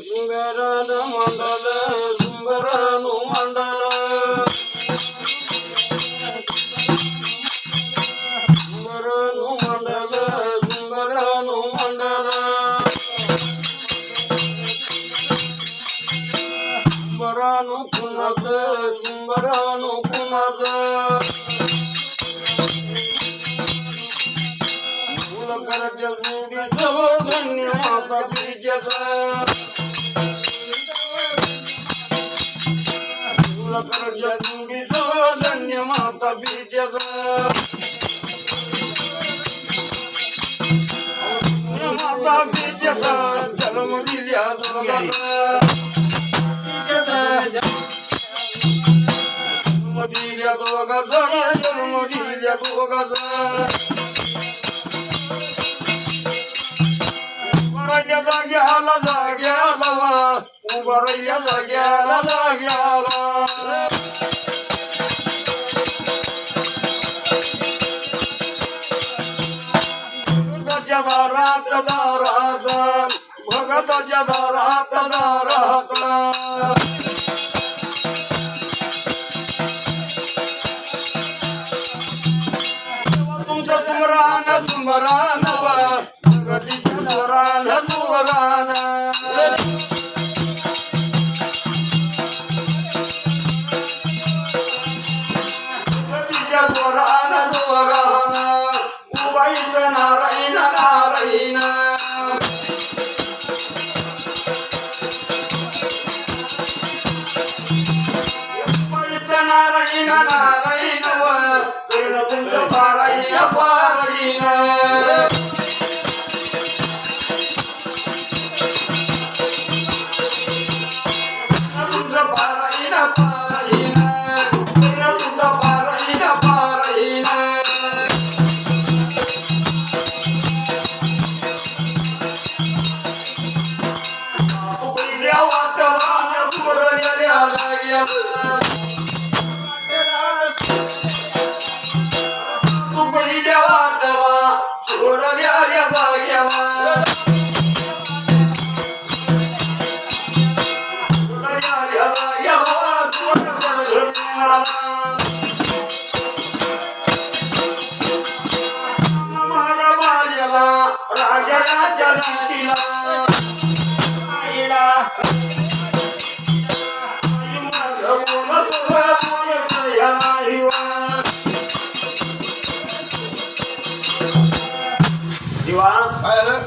சுங்கரத மண்டல சுங்கரனு மண்டல. Jai Gaza, Jai Gaza, Jai Gaza, रैया जाग्याला जाग्याला उभा रैया जाग्याला जाग्याला भगताच्या दारात दारात. भगताच्या दारात दारात.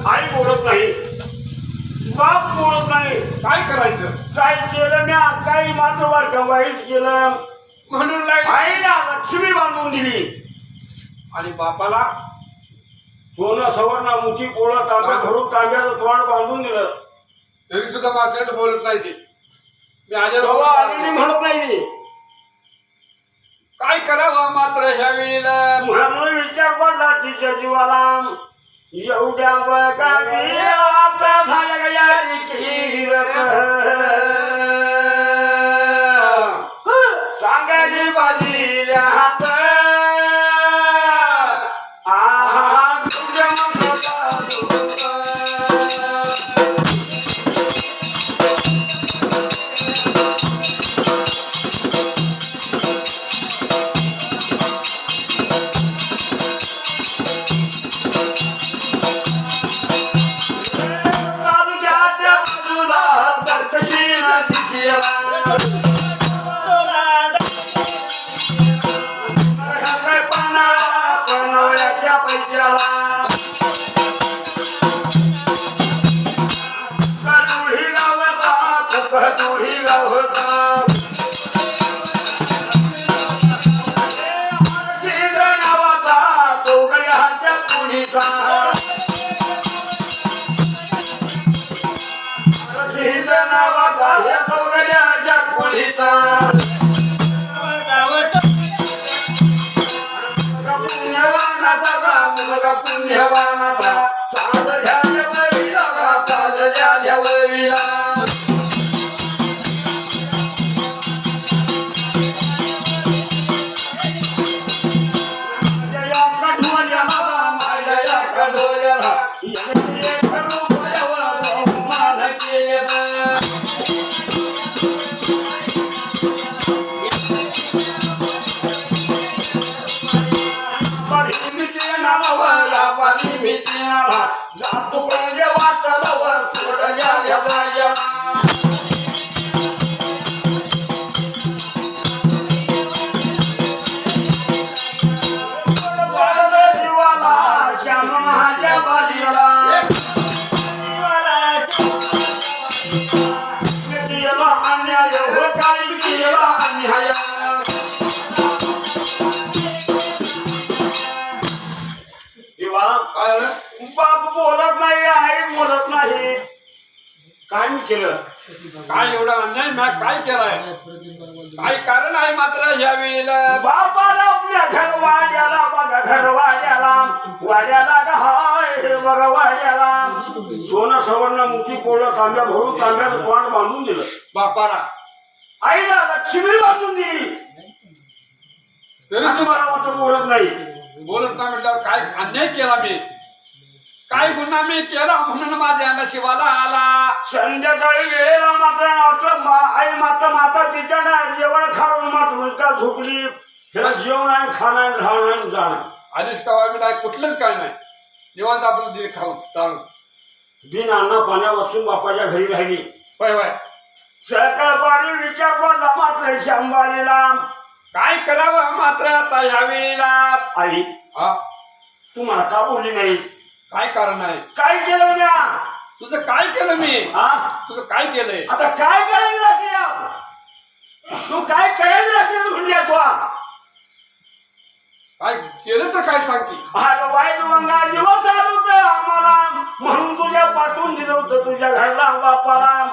आई बोलत नाही बाप बोलत नाही काय करायचं काय केलं मी काही मात्र वारं वाईट केलं म्हणून नाही आईला लक्ष्मी बांधून दिली. आणि बापाला सोनं सवर्ण मुठी पोळं तांब्या भरून तांब्याचं तोंड बांधून दिलं. तरी सुद्धा माझ्यासाठी बोलत नाही ते. मी आलेली आले म्हणत नाही ती. काय करावं मात्र ह्या वेळेला? म्हणून विचार पडला तिच्या जीवाला. एवढ्या आता झाल्या बांधून दिलं बापाला आईला लक्ष्मी बांधून दिली तरी वाटतं बोलत नाही बोलत नाही म्हटल्यावर काय अन्याय केला मी काय गुन्हा मी केला म्हणून माझ्या नशिबाला आला संध्याकाळी वेळेला मात्र मा- आई माता माता तिच्या ना जेवण खाऊन मात्र मुलगा झोपली हिला जेवण आहे खाणं आहे राहणं आहे जाणं. आलीच का मी नाही कुठलंच काय नाही निवांत आपलं दिले खाऊन चालून बिन अन्न पाण्या वाचून बापाच्या घरी राहिली होय होय. सकाळपारी विचार पडला मात्र शंभालीला काय करावं मात्र आता ह्या वेळेला? आई हा? तू मला का बोलली नाही? काय कारण आहे? काय केलं द्या तुझं काय केलं मी? हा? तुझं काय केलंय? आता काय करायचं राहते तू काय करायचं राहते म्हणल्या तू? काय केलं तर काय सांग की अरे वाईट मंगा दिवस आलो होते आम्हाला. म्हणून तुझ्या पाठवून दिलं होतं तुझ्या घरला बापाला.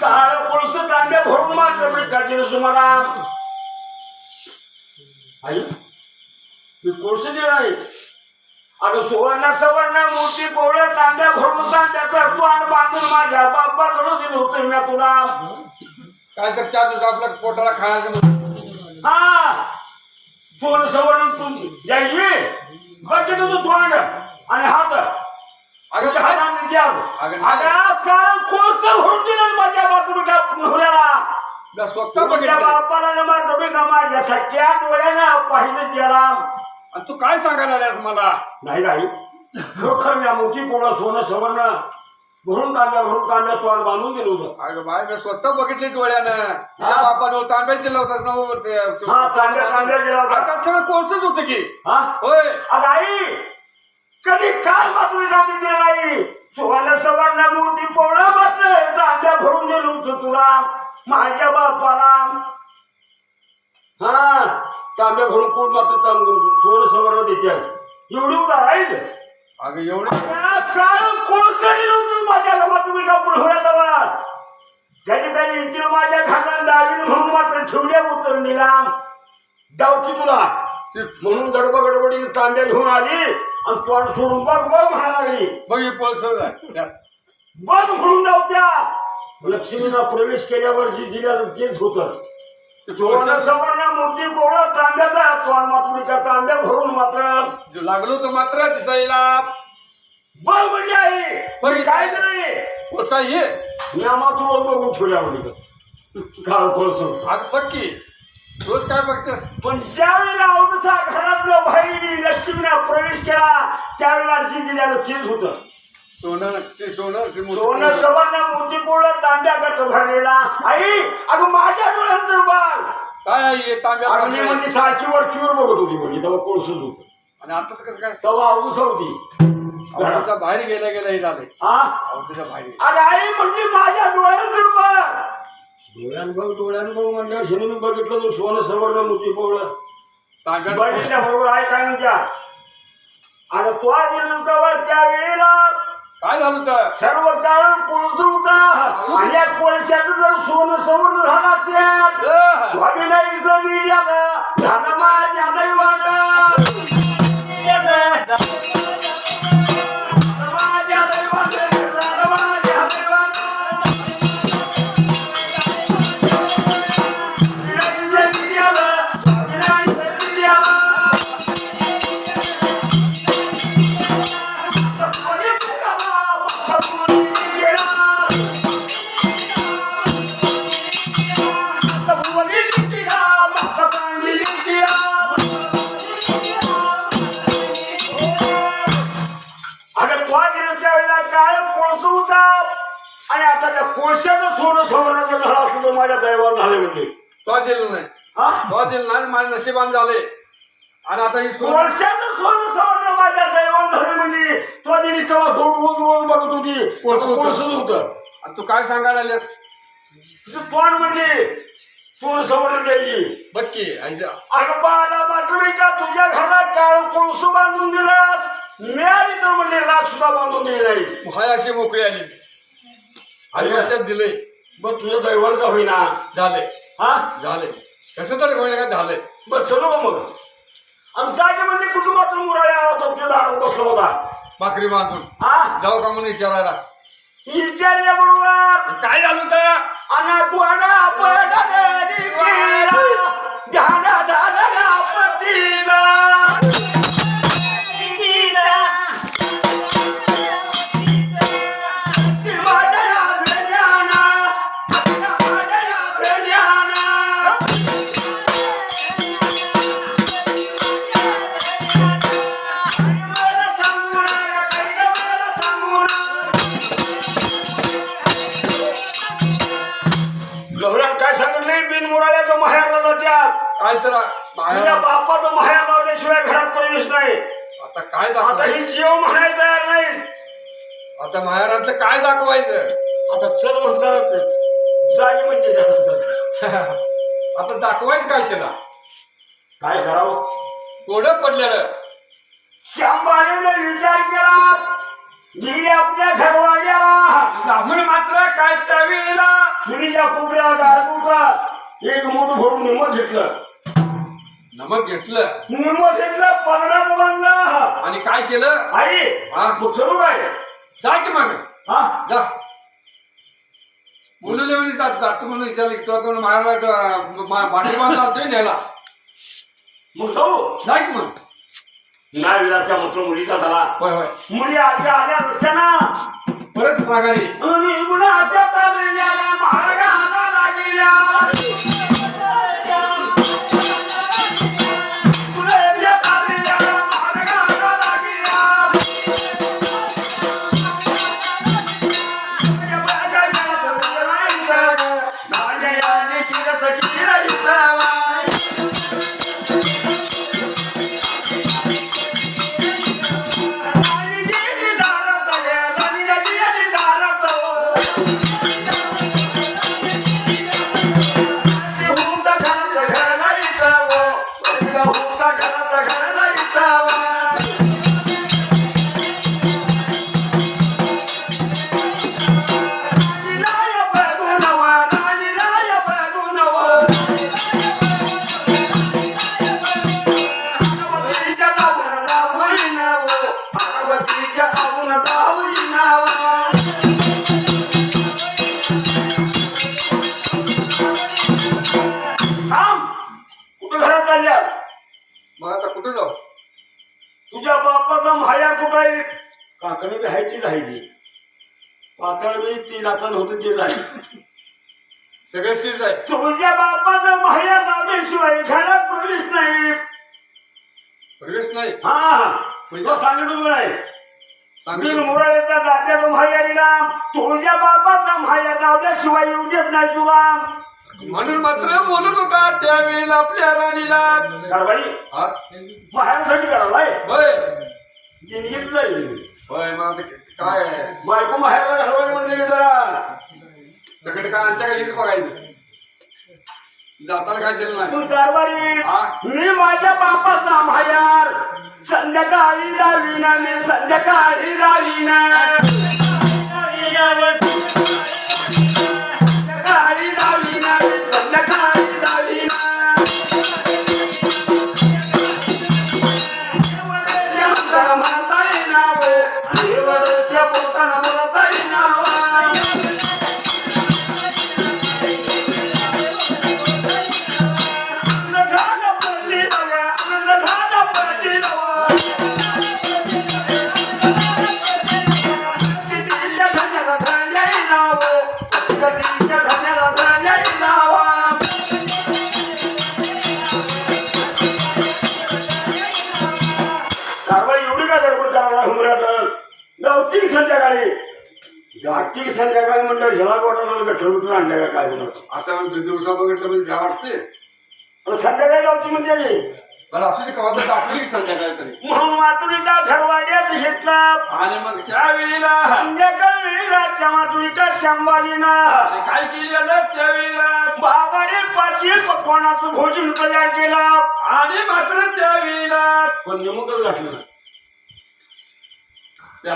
काळ कोळस तांब्या भरून मात्र मी टाकेल तुम्हाला आई मी कोळस दिलं नाही. अगं सुवर्ण सवर्ण मोठी पोळ्या तांब्या भरून तांब्याचं तोंड बांधून माझ्या बापाकडं दिलं होतं मी तुला. काय तर चार दिवस आपल्या पोटाला खायचं. हा. सुवर्ण सवर्ण तू जायची बघ तुझं तोंड आणि हात. अगं काय हाताने द्या. अगं काल कोळसं भरून दिलं माझ्या नवऱ्याला मी स्वतः बघितलं बापाला का माझ्या सख्या डोळ्यानं पाहिलं आणि तू काय सांगायला आल्यास मला? नाही नाही. खरोखर मी मोठी पोळा सोनं सवर्ण. भरून तांब्या भरून तांब्या तोंड बांधून दिलं होतं. अगं बाय मी स्वतः बघितले डोळ्यानं. या बापाजवळ तांब्या दिला होतास ना हो, ते- हा, तांब्या- तांब्या दिला होता. आता सगळं कोळसच होतं की. हा? होय. अगं आई कधी काय बातमी दिलं नाही. सुवर्ण सवर्ण मोठी पोळा मात्र तांब्या भरून दिलं होतं तुला माझ्या बापाला. हा तांब्या भरून कोण मात्र तांब- सुवर्ण सवर्ण देते? एवढी उदा राहील अगं एवढी काळ कोळसं दिलं होतं माझ्या गावात तुम्ही का पुढे कधी तरी इच्छित माझ्या घाटात दावीन म्हणून मात्र ठेवल्या उतर निलाम. डावती तुला. ते म्हणून गडबड गडबडीने तांब्या घेऊन आली आणि तोंड सोडून बघ बघ म्हणायला लागली. बघ हे त्यात. बघ म्हणून नव्हत्या लक्ष्मीनं प्रवेश केल्यावर जी दिल्यानं तेच होत. मूर्ती पोळं तांब्याचा तोंड मात्र का तांब्या भरून मात्र लागलो तो मात्र दिसायला. बघ म्हणजे आई पण काय नाही. ये रोज बघून ठेवल्या म्हणजे काळ कोळसं अगं बघ की. रोज काय बघतेस? पण ज्यावेळेला अवधसा घरातलं बाई लक्ष्मीनं प्रवेश केला त्यावेळेला जी दिल्यानं तेच होतं. सोनं ते सोनं ते सोनं सोनं. सवर्ण मोती पोळं तांब्या गच भरलेला आई अगं माझ्या डोळ्यात तर बघ काय आहे हे तांब्या अगं मी? म्हणजे सारखी वरचीवर बघत होती म्हणजे तेव्हा कोळसच होत. आणि आताच कसं काय? तेव्हा अवधसा होती. अवधसा बाहेर गेल्या गेल्या हे झाले हा? अवधसा बाहेर गेली. अगं आई म्हणजे माझ्या डोळ्यात तर बघ डोळ्यान बघ डोळ्यान बघ म्हणजे हिने मी बघितलं तर सोनं सवर्ण मोती पोळं तांब्या बरोबर आहे काय म्हणत्या? आणि तो दिलं त्या वेळेला काय झालं तर सर्व काळ होता. आणि या कोळशाचं जर सोनं सवर्ण झालं असेल! स्वामी नाही माझ्या दैवानं. नशिबान झाले. आणि आता ही सोनं कोळशाचं सोनं सवर्ण माझ्या दैवावर झाले म्हणजे तो दिलीस तेव्हा रोज रोज रोज बघत होती. कोळसंच आणि तू काय सांगायला आल्यास तुझं तोंड सोनं सवर्ण द्यायची बघ तुझ्या घरात काळ कोळसू बांधून दिलास. मिळाली तर म्हणजे राग सुद्धा बांधून दिली नाही. हाय अशी मोकळी आली. आणि. त्यात दिले बरं तुझ्या दैवाचा होईना. झाले. हा? झाले. कसं तरी होईना का झाले. का मग. आमचा आधी म्हणजे कुटुंबातून मुराळे आला होता तुझ्या दारात बसला होता. भाकरी बांधून. हा? जाऊ का म्हणून विचारायला? विचारल्या बरोबर. काय झालं तर अनकुआडा पडलेली केला, ध्यान झालं आपत्तीला. काय तर तुझ्या बापाचं माहेर लावल्याशिवाय घरात प्रवेश नाही. आता काय आता दाखवायचं ही जीव म्हणायला तयार नाही. आता माहेरातलं काय दाखवायचं? आता चल म्हणतानाच जागी म्हणजे त्याला चल. आता दाखवायचं काय त्याला? काय करावं? कोडं पडलेलं. शांबाने विचार केला. गेली आपल्या घरवाड्याला. ब्राह्मण मात्र काय त्यावेळेला? मुलीच्या कोपऱ्यावर गारगुटा. एक मोठं भरून निमत घेतलं. नमक घेतलं. निमत घेतलं पंधरा बनला आणि काय केलं? आई हा. सुरू आहे जा की मग. हा. जा. मुलं जेवणी जात जातो म्हणून विचारलं की तुला कोण मारायला भाकरी बांधला आणतोय न्यायला. मग जाऊ. जा की मग. नाही विलाच्या मात्र मुलीचा झाला. होय होय. मुली आल्या आल्या रस्त्याना परत माघारी. आणि पुन्हा हातात आलेल्या मार्गाला लागल्या पुन्हा सगळे तीच आहे. तुझ्या बापाचं माया लावल्याशिवाय घरात प्रवेश नाही. प्रवेश नाही. हा हा. बिन सांगितलं मुराळ्याचा दात्याचा माहेरीला तुझ्या बापाचा माया लावल्याशिवाय येऊ देत नाही तुला. म्हणून मात्र बोलत होता त्यावेळेला आपल्या राणीला. कारवाई? माहेरसाठी करावाय होय? जिंदगीत जाईल. होय मग काय आहे? बायको माहेरला घालवायला म्हणले जरा. तिकडे काय आणत्या काय बघायचं? जाताना काय दिलं नाही. तू कारभारी? मी माझ्या बापाचा मायार संध्याकाळी लावीना मी संध्याकाळी लावीना जागतिक संध्याकाळी. जागतिक संध्याकाळी म्हणलं ह्याला कोणाला गठ्ठल उठून आणलं काय म्हणून? आता दिवसा बघितलं म्हणजे वाटते संध्याकाळी जावती म्हणजे? पण असं कवा तर टाकली की संध्याकाळी तरी. म्हणून मातुरीचा घरवाड्यात घेतला. आणि मग त्या वेळेला संध्याकाळी रातच्या मातुरीच्या शंभारीनं आणि काय केलेलं त्यावेळेला बाबाने पाचशे पकवानाचं भोजन तयार केलं. आणि मात्र त्यावेळेला पण नेमकच घातलं त्या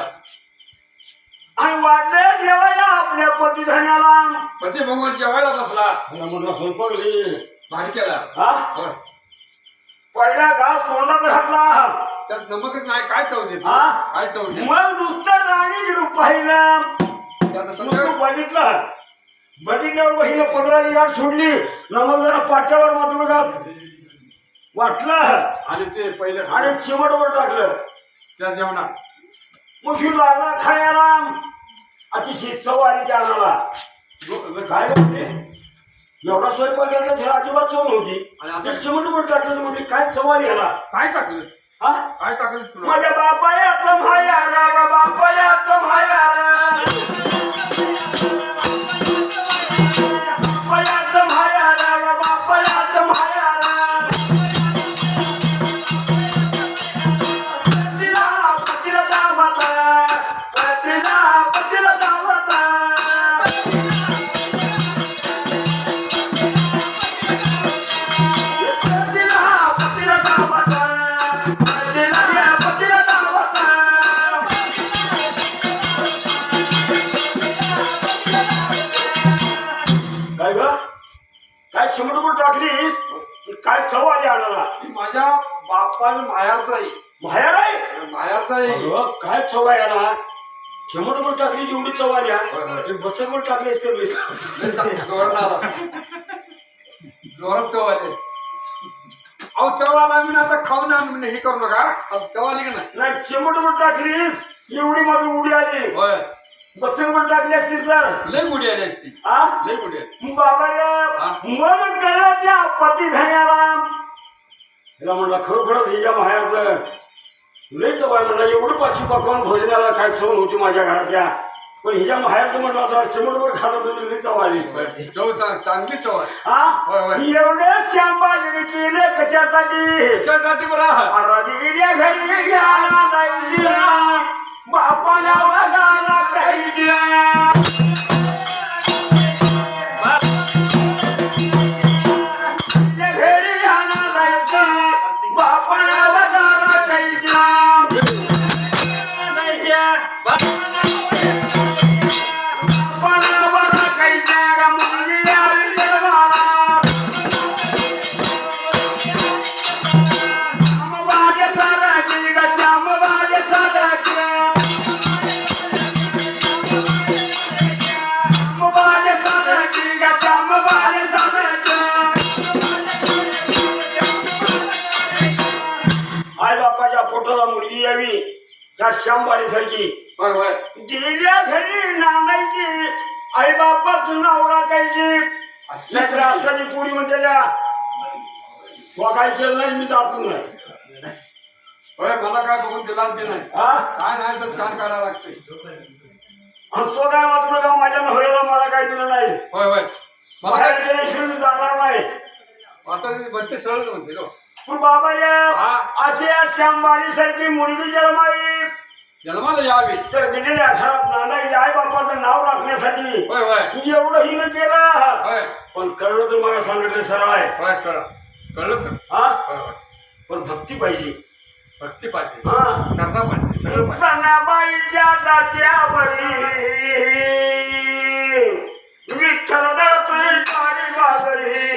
आणि वाटले जेवायला आपल्या पतिधन्याला. पती भगवान जेवायला बसला. म्हणलं स्वयंपाक. भारी केला. हा? होय. पहिला घास तोंडात घातला. त्यात नमकच नाही काय चव देते? हा? काय चव देते? मग नुसतं राणी गिरू पाहिलं. त्यात सगळं बघितलं. बघितल्यावर बहिणी पंधरा दिवस सोडली. नमक जरा पाट्यावर मात्र का वाटलं. आणि ते पहिले आणि चिमटवर टाकलं. त्या जेवणात. मग ही लागला खायला. अतिशय चवारी त्या आणाला जो- काय म्हणते एवढा स्वयंपाक केला तर अजिबात चव नव्हती. आणि आता- टाकलं म्हणजे काय चवारी याला? काय टाकलंस? हा? काय टाकलंस तुला? माझ्या बापायाचं मायार ग बापायाचं मायार बापायाचं टाकली एवढी चव आली होय, होय. बचतपूर टाकली असते लय चांगलं, जोरात आला जोरात चव आली अहो चव आला मी आता खाऊन आण म्हणजे हे करू नका. अहो, चव आली का नाही? नाही चिमटपूर टाकलीस एवढी माझी उडी आली. होय. बचतपूर टाकली असतीस तर लय गुढी आली असती. हा लय गुढी आली. बाबा हा? मन कळलं त्या पती धन्याला. तिला म्हणलं खरोखरच हिच्या बाहेरचं लय चव आहे म्हणलं एवढं पाचशे पकवान भोजनाला काय चव नव्हती माझ्या घराच्या पण हिच्या बाहेरचं म्हटलं आता चिमटभर खाणं तुम्ही लय चव आली चव चांगली चव हा. एवढे श्यामबाजीने केले कशासाठी? कशासाठी बरं? राधीच्या घरी जायची बापाला बघायला पाहिजे श्यामबाई सारखी होय. गेल्या घरी नांदायची आई बापाच नाव राखायची नाहीतर आजकालची पुरी म्हणते त्या केलं नाही मी जात नाही. होय मला काय बघून दिला ते नाही. हा? काय नाही तर छान काढायला लागते. आणि तो काय मात्र का माझ्या नवऱ्याला मला काय दिलं नाही. होय होय. मला काय गेल्याशिवाय मी जाणार नाही. आता ते म्हणते सरळ म्हणते. पण बाबा रे हा. असे श्यामबारी सारखी मुलगी जन्मावी. जन्माला यावी. तर दिलेल्या घरात नांदायची आई बापाचं नाव राखण्यासाठी होय होय. एवढं हिनं केलं. पण कळलं तर मला सांगितलं सरळ आहे. होय सरळ. कळलं तर? हा? होय होय. पण भक्ती पाहिजे. भक्ती पाहिजे. हा. श्रद्धा पाहिजे सगळं पाहिजे. सणाबाईच्या जात्यावरी. विठ्ठल तुझी गाडी बाजरी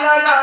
गाडीला होत्या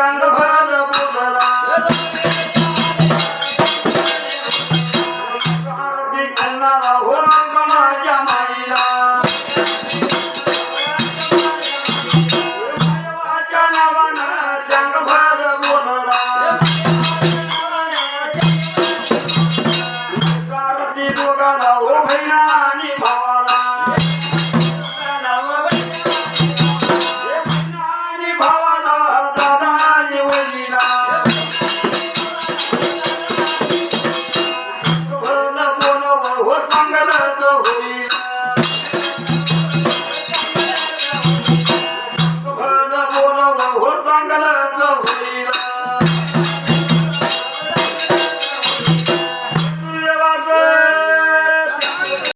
Strong